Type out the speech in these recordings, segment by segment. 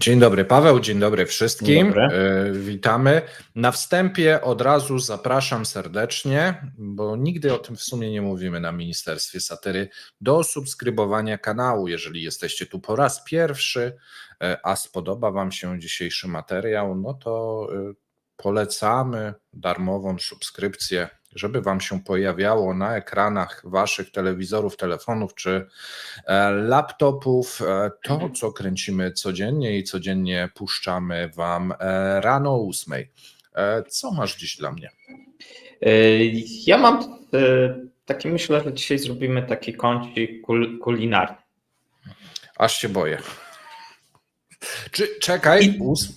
Dzień dobry Paweł, dzień dobry wszystkim. Dzień dobry. E, Witamy. Na wstępie od razu zapraszam serdecznie, bo nigdy o tym w sumie nie mówimy na Ministerstwie Satyry, do subskrybowania kanału, jeżeli jesteście tu po raz pierwszy, e, a spodoba Wam się dzisiejszy materiał, no to e, polecamy darmową subskrypcję, żeby Wam się pojawiało na ekranach Waszych telewizorów, telefonów czy e, laptopów e, to, co kręcimy codziennie i codziennie puszczamy Wam e, rano o 8. E, Co masz dziś dla mnie? Ja mam taki, myślę, że dzisiaj zrobimy taki kącik kul, kulinarny. Aż się boję. Czy czekaj, I- ós,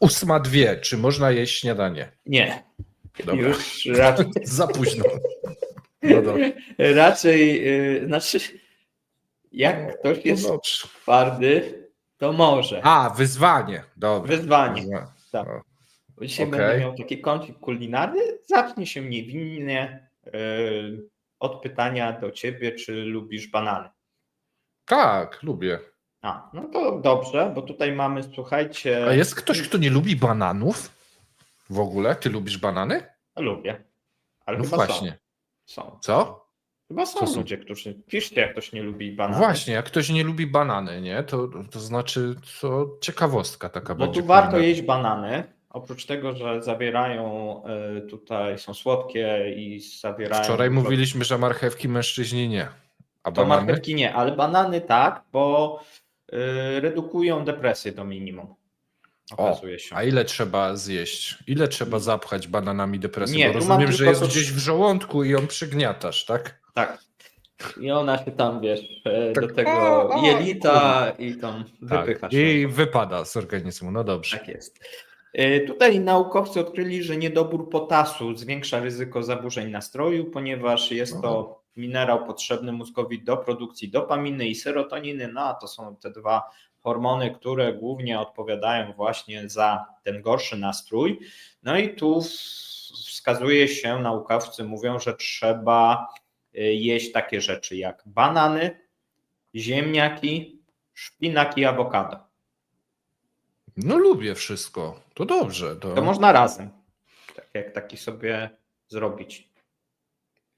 ósma dwie, czy można jeść śniadanie? Nie, Dobra. już raczej, Za późno. No dobra. raczej e, znaczy, jak ktoś jest No twardy, to może. A, wyzwanie. Dobra. Wyzwanie. Wyzwanie. Tak. Bo Dzisiaj okej. będę miał taki kącik kulinarny. Zacznie się niewinnie e, od pytania do ciebie, czy lubisz banany. Tak, lubię. A, no to dobrze, bo tutaj mamy, słuchajcie. A jest ktoś, kto nie lubi bananów? W ogóle? Ty lubisz banany? Lubię. Ale No chyba właśnie. Są. są. Co? Chyba są są? ludzie, którzy. Piszcie, jak ktoś nie lubi bananów. Właśnie, jak ktoś nie lubi banany, nie? To, to znaczy, to ciekawostka taka Bo będzie. tu warto kulinarna. jeść banany. Oprócz tego, że zawierają y, tutaj, są słodkie i zawierają. Wczoraj mówiliśmy, że marchewki mężczyźni nie. A To banany? marchewki nie, ale banany tak, bo y, redukują depresję do minimum. O, Okazuje się. a ile trzeba zjeść? Ile trzeba zapchać bananami depresję? Nie, Bo tu mam rozumiem, że tylko jest to- gdzieś w żołądku i ją przygniatasz, tak? Tak. I ona się tam, wiesz, e, Tak. do tego O, o, jelita i tam Tak. wypycha się. I wypada z organizmu, no dobrze. Tak jest. E, Tutaj naukowcy odkryli, że niedobór potasu zwiększa ryzyko zaburzeń nastroju, ponieważ jest to minerał potrzebny mózgowi do produkcji dopaminy i serotoniny. No a to są te dwa hormony, które głównie odpowiadają właśnie za ten gorszy nastrój. No i tu wskazuje się, naukowcy mówią, że trzeba e, jeść takie rzeczy jak banany, ziemniaki, szpinak i awokado. No lubię wszystko. To dobrze. To... To można razem. Tak jak taki sobie zrobić.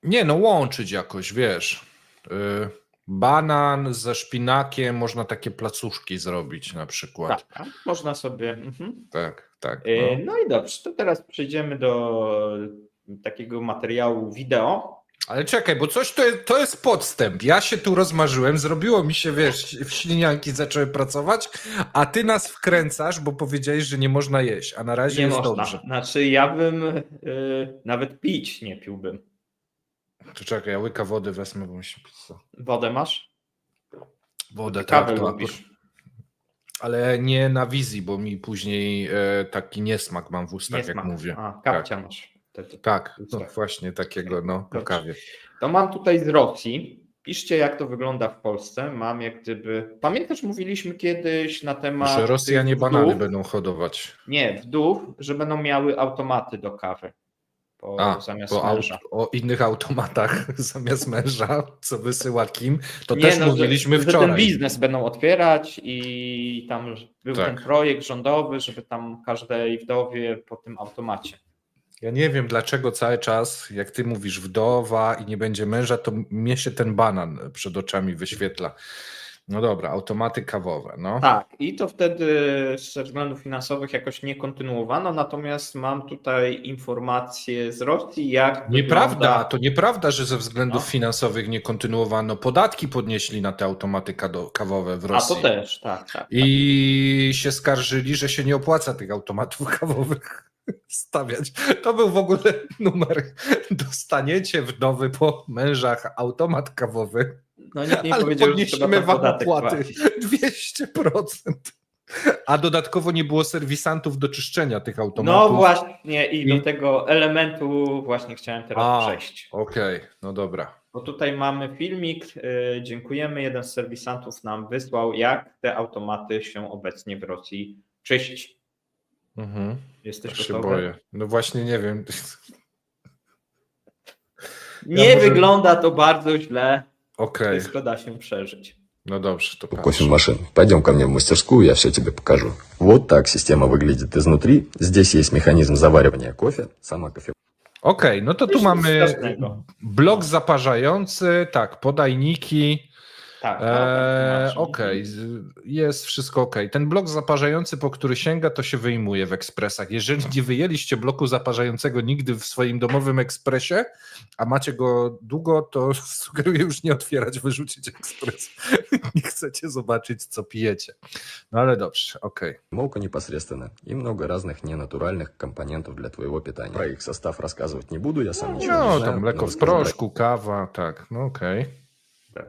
Nie, no łączyć jakoś, wiesz. Y, banan ze szpinakiem, można takie placuszki zrobić na przykład. Tak, można sobie. Mhm. Tak, tak. E, no. No i dobrze, to teraz przejdziemy do takiego materiału wideo. Ale czekaj, bo coś to jest, to jest podstęp. Ja się tu rozmarzyłem, zrobiło mi się, wiesz, w ślinianki zaczęły pracować, a ty nas wkręcasz, bo powiedziałeś, że nie można jeść, a na razie Nie jest można. dobrze. Znaczy, ja bym y, nawet pić nie piłbym. To czekaj, ja łyka wody wezmę, bo mi się pisa. Wodę masz? Wodę, Kawę tak, to lubisz. ale nie na wizji, bo mi później e, taki niesmak mam w ustach, Nie jak mówię. A, kapcia masz. wtedy. Tak, no Tak. właśnie takiego, no, po Dobrze. kawie. To mam tutaj z Rosji. Piszcie, jak to wygląda w Polsce. Mam jak gdyby. Pamiętasz, mówiliśmy kiedyś na temat. Że Rosjanie tych banany będą hodować. Nie, wdów, że będą miały automaty do kawy. Po, A, zamiast po aut- męża. o innych automatach zamiast męża, co wysyła kim, to Nie, też no, że- mówiliśmy że, wczoraj. ten biznes będą otwierać i tam był Tak. ten projekt rządowy, żeby tam każdej wdowie po tym automacie. Ja nie wiem dlaczego cały czas, jak ty mówisz wdowa i nie będzie męża, to mnie się ten banan przed oczami wyświetla. No dobra, automaty kawowe, no. Tak, i to wtedy ze względów finansowych jakoś nie kontynuowano, natomiast mam tutaj informacje z Rosji, jak Nieprawda, wygląda... to nieprawda, że ze względów No. finansowych nie kontynuowano. Podatki podnieśli na te automaty kawowe w A Rosji. to też, tak, tak. I się skarżyli, że się nie opłaca tych automatów kawowych stawiać. To był w ogóle numer. Dostaniecie wdowy po mężach automat kawowy. No nikt nie Ale powiedział, podnieśmy wam opłaty. płacić. 200%. A dodatkowo nie było serwisantów do czyszczenia tych No automatów. właśnie i do I- tego elementu właśnie chciałem teraz A. przejść. Okej, no dobra. Bo tutaj mamy filmik, y, dziękujemy, jeden z serwisantów nam wysłał, jak te automaty się obecnie w Rosji czyści. Mhm. Jesteś Aż się gotowy? boję. No właśnie nie wiem. Nie Ja może- wygląda to bardzo źle, Okej. wszystko da się przeżyć. No dobrze, to кофемашин. Пойдем ко мне в мастерскую, я все тебе покажу. Вот так система выглядит изнутри. Здесь есть механизм заваривания кофе, сама кофе. Okej, no to tu mamy blok zaparzający, tak, podajniki. Tak, no, Eee, tak, okej, z- jest wszystko okej. Ten blok zaparzający, po który sięga, to się wyjmuje w ekspresach. Jeżeli nie wyjęliście bloku zaparzającego nigdy w swoim domowym ekspresie, a macie go długo, to sugeruję już nie otwierać, wyrzucić ekspres. nie chcecie zobaczyć, co pijecie. No ale dobrze, okej. Молка непосредственно и много разных ненатуральных компонентов для твоего питания. Про их состав рассказывать не буду, я сам ничего не No, знаю. tam mleko но w расскажу про proszku, kawa, tak, no okej.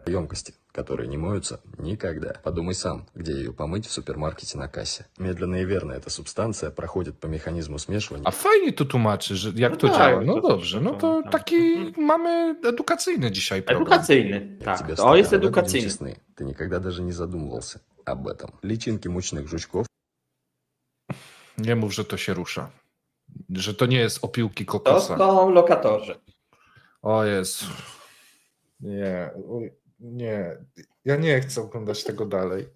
емкости, Которые не моются никогда. Подумай сам, где ее помыть в супермаркете на кассе. Медленно и верно эта субстанция проходит по механизму смешивания. A fajnie to tłumaczy, że jak No to tak, działa. No to- dobrze, no to to- taki Mhm. mamy edukacyjny dzisiaj program. Edukacyjny, Я tak. тебе To jest скажу, давай будем edukacyjny. честны, ты никогда даже не задумывался об этом. Личинки мучных жучков Nie mów, że to się rusza. Że to nie jest opiłki To kokosa. są lokatorzy. O jest. Nie, oj, nie. Ja nie chcę oglądać tego dalej.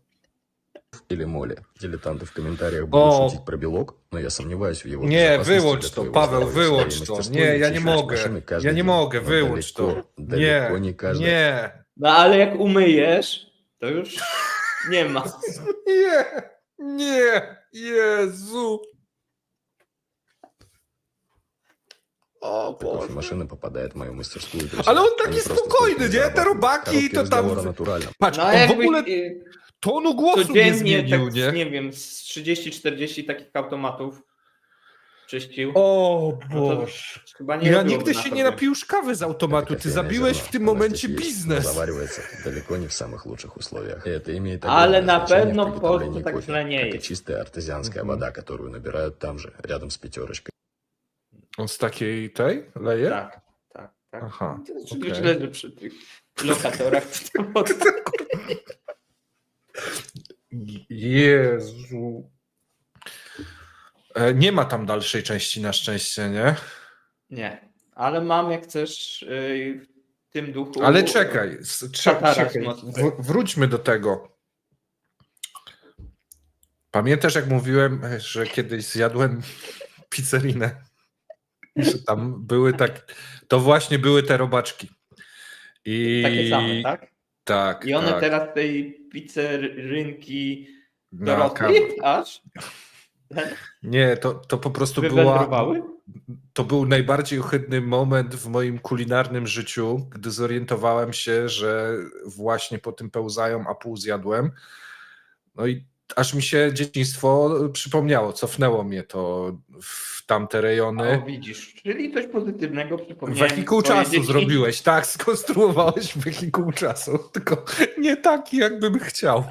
или моли. Дилетанты в комментариях будут О. шутить про белок, но я сомневаюсь в его Nie, безопасности wyłącz для to, твоего Paweł, здоровья. В wyłącz своей to. мастерской Nie, ja nie чищаешь mogę. машины каждый Ja nie день, mogę, но wyłącz to. далеко, Nie, далеко не каждый. nie, No ale jak umyjesz, to już nie ma. nie, nie, Jezu. O Boże. Кофемашина попадает в мою мастерскую. друзья. Ale on Они taki просто spokojny, столько nie? Te зарабатывают. robaki Короткий to tam... разговор о натуральном. Patrz, No on w jakbyś ogóle y, tonu głosu nie codziennie, zmienił, tak, nie? nie wiem, z 30-40 takich automatów czyścił. O no to Boże. chyba nie Ja robiłoby nigdy na się nie napił kawy z automatu. Ty zabiłeś w tym momencie biznes. заваривается далеко не в самых лучших условиях. И это имеет Ale огромное na значение pewno в po приготовлении prostu tak кофе, źle nie как и jest. чистая артезианская вода, которую набирают там же, рядом с пятерочкой. On z takiej tej leje? Tak, tak, tak. Aha, To jest okej. źle, że przy tych lokatorach to. Jezu. E, Nie ma tam dalszej części na szczęście, nie? Nie, ale mam jak chcesz y, w tym duchu. Ale czekaj, czekaj. Wróćmy do tego. Pamiętasz, jak mówiłem, że kiedyś zjadłem pizzerinę? Że tam były tak. To właśnie były te robaczki. I Takie same, tak? Tak. I one tak. teraz tej pizzerynki dorosłej kaw- aż Nie, to, to po prostu była. To był najbardziej ohydny moment w moim kulinarnym życiu, gdy zorientowałem się, że właśnie po tym pełzają, a pół zjadłem. No i aż mi się dzieciństwo przypomniało, cofnęło mnie to w tamte rejony. O, widzisz, czyli coś pozytywnego przypomniałem. Wehikuł czasu dzieci. zrobiłeś, tak, skonstruowałeś wehikuł czasu, tylko nie taki, jakbym chciał.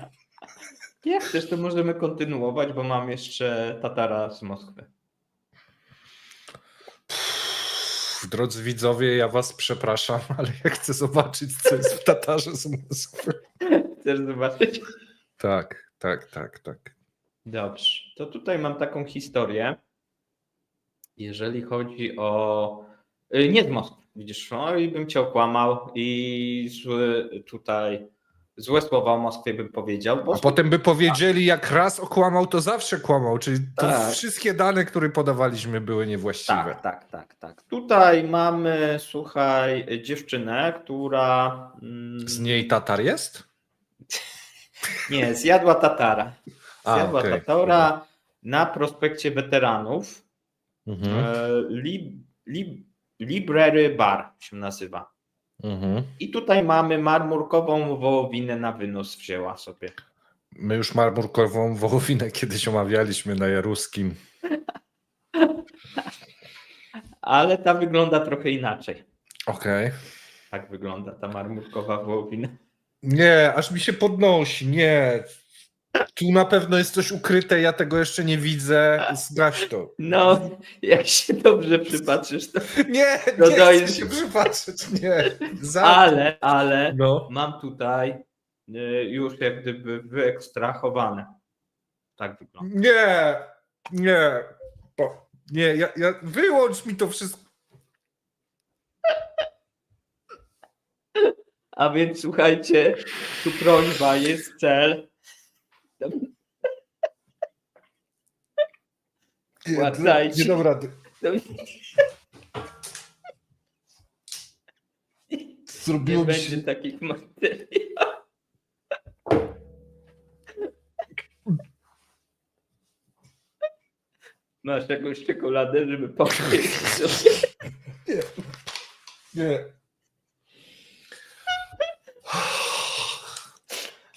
Jak chcesz, to możemy kontynuować, bo mam jeszcze Tatara z Moskwy. Drodzy widzowie, ja was przepraszam, ale ja chcę zobaczyć, co jest w Tatarze z Moskwy. Chcesz zobaczyć? Tak, tak, tak, tak. Dobrze, to tutaj mam taką historię. Jeżeli chodzi o. y, Nie z Moskwy, widzisz, no i bym cię okłamał i zły tutaj złe słowa o Moskwie bym powiedział. Bo A potem by powiedzieli, jak raz okłamał, to zawsze kłamał, czyli to Tak. wszystkie dane, które podawaliśmy, były niewłaściwe. Tak, tak, tak, tak. Tutaj mamy, słuchaj, dziewczynę, która. mm, Z niej Tatar jest? Nie, zjadła Tatara. A, Zjadła okej. Tatara na prospekcie weteranów. Mhm. E, Lib, lib, Library Bar się nazywa. Mhm. I tutaj mamy marmurkową wołowinę na wynos wzięła sobie. My już marmurkową wołowinę kiedyś omawialiśmy na Jaruskim. Ale ta wygląda trochę inaczej. Okej. Tak wygląda ta marmurkowa wołowina. Nie, aż mi się podnosi, nie. Tu na pewno jest coś ukryte, ja tego jeszcze nie widzę. Zgaś to. No, jak się dobrze przypatrzysz, to. Nie, No nie chcę się przypatrzeć, nie. Za... Ale, ale No. mam tutaj y, już jak gdyby wyekstrahowane. Tak wygląda. Nie, nie. Nie, ja, ja, wyłącz mi to wszystko. A więc słuchajcie, tu prośba, jest cel. Dam rady. Nie Zrobiło mi będzie się... takich materiałów. Masz jakąś czekoladę, żeby powiedzieć sobie. Nie. A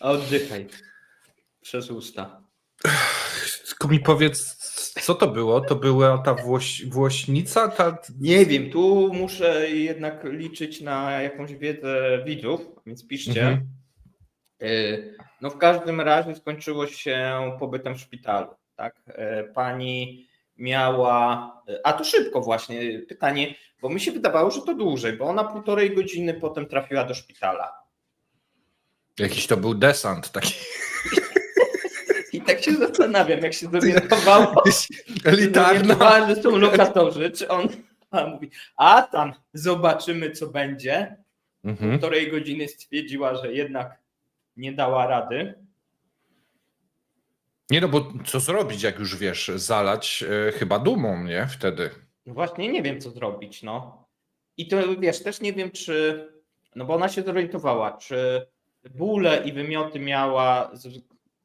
oddychaj. Przez usta. Tylko mi powiedz, co to było? To była ta włoś, włośnica? Ta... Nie wiem, tu muszę jednak liczyć na jakąś wiedzę widzów, więc piszcie. Mhm. Y, No w każdym razie skończyło się pobytem w szpitalu. Tak? Y, Pani miała. A to szybko właśnie pytanie, bo mi się wydawało, że to dłużej, bo ona półtorej godziny potem trafiła do szpitala. Jakiś to był desant taki I tak się zastanawiam, jak się zorientowało, że są lokatorzy, czy on a mówi, a tam zobaczymy, co będzie. Mhm. Półtorej godziny stwierdziła, że jednak nie dała rady. Nie no, bo co zrobić, jak już wiesz, zalać e, chyba dumą, nie? Wtedy. No właśnie nie wiem, co zrobić, no. I to wiesz, też nie wiem, czy. No bo ona się zorientowała, czy bóle i wymioty miała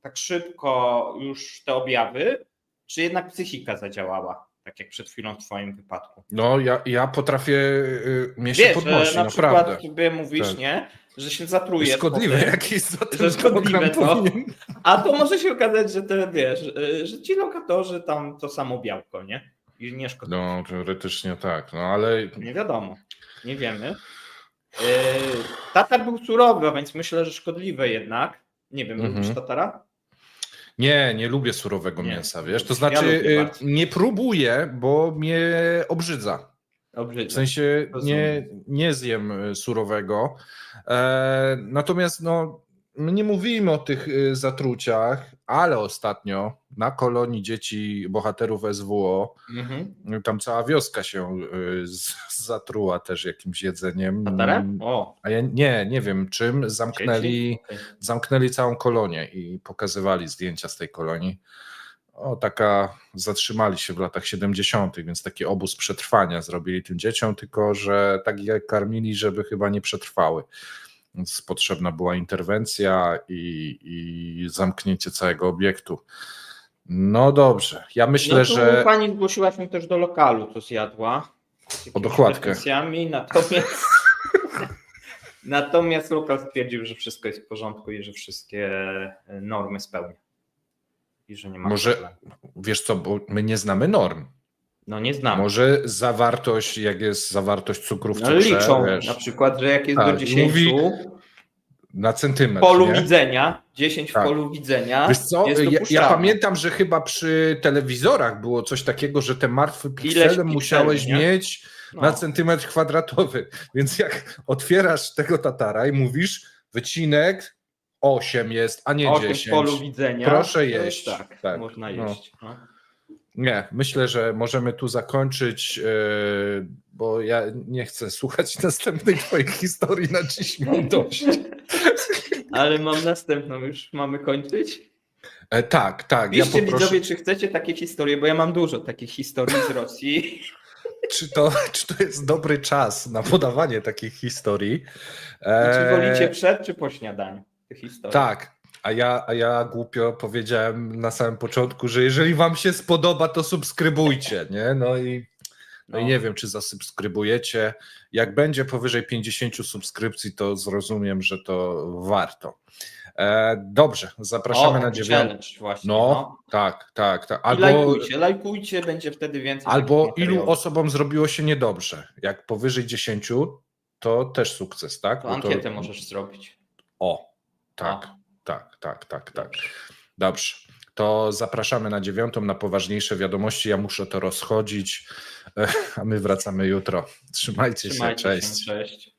tak szybko już te objawy, czy jednak psychika zadziałała, tak jak przed chwilą w Twoim wypadku. No, ja, ja potrafię, y, mnie się Wiesz, podnosi, że na naprawdę. przykład sobie mówisz, Tak. nie, że się zatruje. Szkodliwe jakieś za Że ten szkodliwe program to. powinien. A to może się okazać, że te wiesz, y, że ci lokatorzy tam to samo białko, nie? I nie szkodliwe. No, teoretycznie tak, no ale Nie wiadomo. Nie wiemy. Yy, Tatar był surowy, więc myślę, że szkodliwe jednak. Nie wiem, Mhm. lubisz tatara? nie, nie lubię surowego Nie. mięsa, wiesz, to Ja znaczy lubię y, nie próbuję, bo mnie obrzydza. Dobrze. W sensie nie, nie zjem y, surowego. E, natomiast no, my nie mówimy o tych y, zatruciach, ale ostatnio na kolonii dzieci bohaterów SWO, Mhm. tam cała wioska się y, zatruła też jakimś jedzeniem. Tatarem? O, A ja nie, nie wiem czym, zamknęli, zamknęli całą kolonię i pokazywali zdjęcia z tej kolonii. O, taka, zatrzymali się w latach 70., więc taki obóz przetrwania zrobili tym dzieciom, tylko że tak je karmili, żeby chyba nie przetrwały. Więc potrzebna była interwencja i, i zamknięcie całego obiektu. No dobrze, ja myślę, no że. pani zgłosiła się też do lokalu, co zjadła. Z jakimiś dokładkę. Natomiast, natomiast lokal stwierdził, że wszystko jest w porządku i że wszystkie normy spełnia. I że nie ma Może- problemu. Wiesz co, bo my nie znamy norm. No nie znam. Może zawartość, jak jest zawartość cukru w No, cukrze, liczą wiesz, na przykład, że jak jest Tak, do 10 mówi na w centymetr. polu nie? widzenia, 10 Tak. w polu widzenia Wiesz co, ja, ja pamiętam, że chyba przy telewizorach było coś takiego, że te martwe piksele musiałeś nie? mieć No. na centymetr kwadratowy. Więc jak otwierasz tego tatara i mówisz, wycinek 8 jest, a nie 8 w 10. polu widzenia. Proszę jeść. Tak, Tak, można no. jeść. No. Nie, myślę, że możemy tu zakończyć, yy, bo ja nie chcę słuchać następnej twojej historii na dziś. Mam dość. Ale mam następną, już mamy kończyć. E, tak, tak. Ja Piszcie poproszę, widzowie, czy chcecie takie historie, bo ja mam dużo takich historii z Rosji. czy, to, czy to jest dobry czas na podawanie takich historii. I czy E, wolicie przed, czy po śniadaniu te historie? Tak. A ja, a ja głupio powiedziałem na samym początku, że jeżeli wam się spodoba, to subskrybujcie, nie? No i, no i No. nie wiem, czy zasubskrybujecie. Jak będzie powyżej 50 subskrypcji, to zrozumiem, że to warto. E, dobrze, zapraszamy o, na dziewiątą. właśnie. No, No. tak, tak, tak. I Albo, lajkujcie, lajkujcie, będzie wtedy więcej. albo ilu osobom zrobiło się niedobrze. Jak powyżej 10, to też sukces, tak? To Bo ankietę możesz zrobić. O, tak, O. tak, tak, tak, tak. Dobrze. To zapraszamy na dziewiątą, na poważniejsze wiadomości. Ja muszę to rozchodzić, a my wracamy jutro. Trzymajcie, Trzymajcie się, cześć. się, cześć.